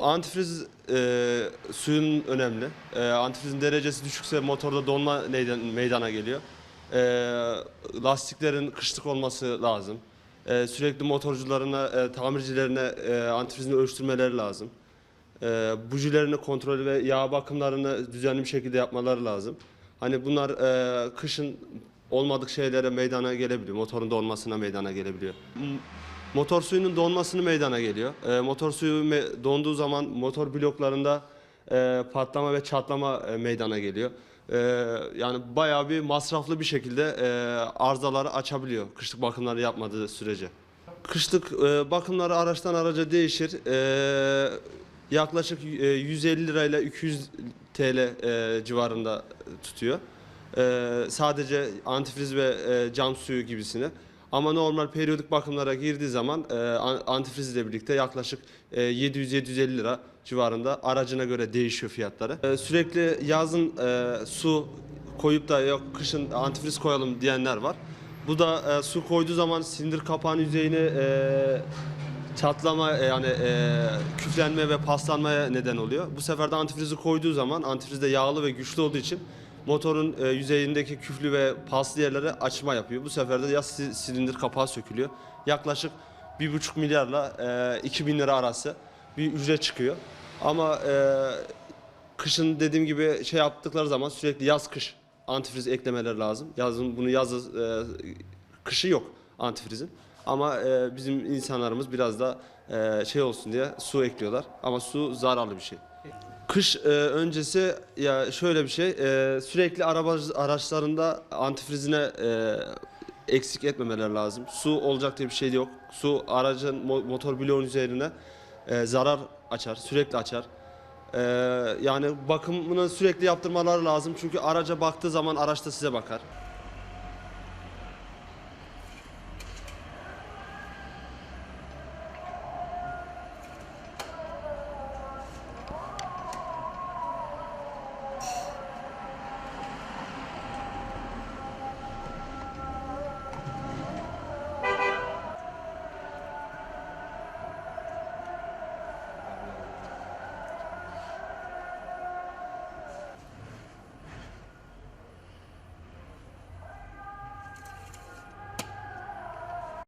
Antifriz e, suyun önemli. E, antifrizin derecesi düşükse motorda donma meydana geliyor. E, lastiklerin kışlık olması lazım. E, sürekli motorcularına, e, tamircilerine e, antifrizini ölçtürmeleri lazım. E, bujilerini kontrol ve yağ bakımlarını düzenli bir şekilde yapmaları lazım. Hani bunlar e, kışın olmadık şeylere meydana gelebiliyor. Motorun donmasına meydana gelebiliyor. Motor suyunun donmasını meydana geliyor. E, motor suyu me- donduğu zaman motor bloklarında e, patlama ve çatlama e, meydana geliyor. E, yani bayağı bir masraflı bir şekilde e, arızaları açabiliyor kışlık bakımları yapmadığı sürece. Kışlık e, bakımları araçtan araca değişir. E, yaklaşık e, 150 lirayla 200 TL e, civarında tutuyor. E, sadece antifriz ve e, cam suyu gibisini. Ama normal periyodik bakımlara girdiği zaman e, an- antifriz ile birlikte yaklaşık e, 700-750 lira civarında aracına göre değişiyor fiyatları. E, sürekli yazın e, su koyup da yok kışın antifriz koyalım diyenler var. Bu da e, su koyduğu zaman silindir kapağının yüzeyini e, çatlama e, yani e, küflenme ve paslanmaya neden oluyor. Bu sefer de antifrizi koyduğu zaman antifriz de yağlı ve güçlü olduğu için motorun e, yüzeyindeki küflü ve paslı yerlere açma yapıyor. Bu sefer de ya si- silindir kapağı sökülüyor. Yaklaşık 1,5 milyarla e, 2000 lira arası bir ücret çıkıyor. Ama e, kışın dediğim gibi şey yaptıkları zaman sürekli yaz kış antifriz eklemeleri lazım. Yazın bunu yazı e, kışı yok antifrizin. Ama e, bizim insanlarımız biraz da e, şey olsun diye su ekliyorlar. Ama su zararlı bir şey. Kış e, öncesi ya şöyle bir şey e, sürekli araba araçlarında antifrizine e, eksik etmemeleri lazım. Su olacak diye bir şey yok. Su aracın mo- motor bloğun üzerine e, zarar açar, sürekli açar. E, yani bakımını sürekli yaptırmaları lazım çünkü araca baktığı zaman araç da size bakar.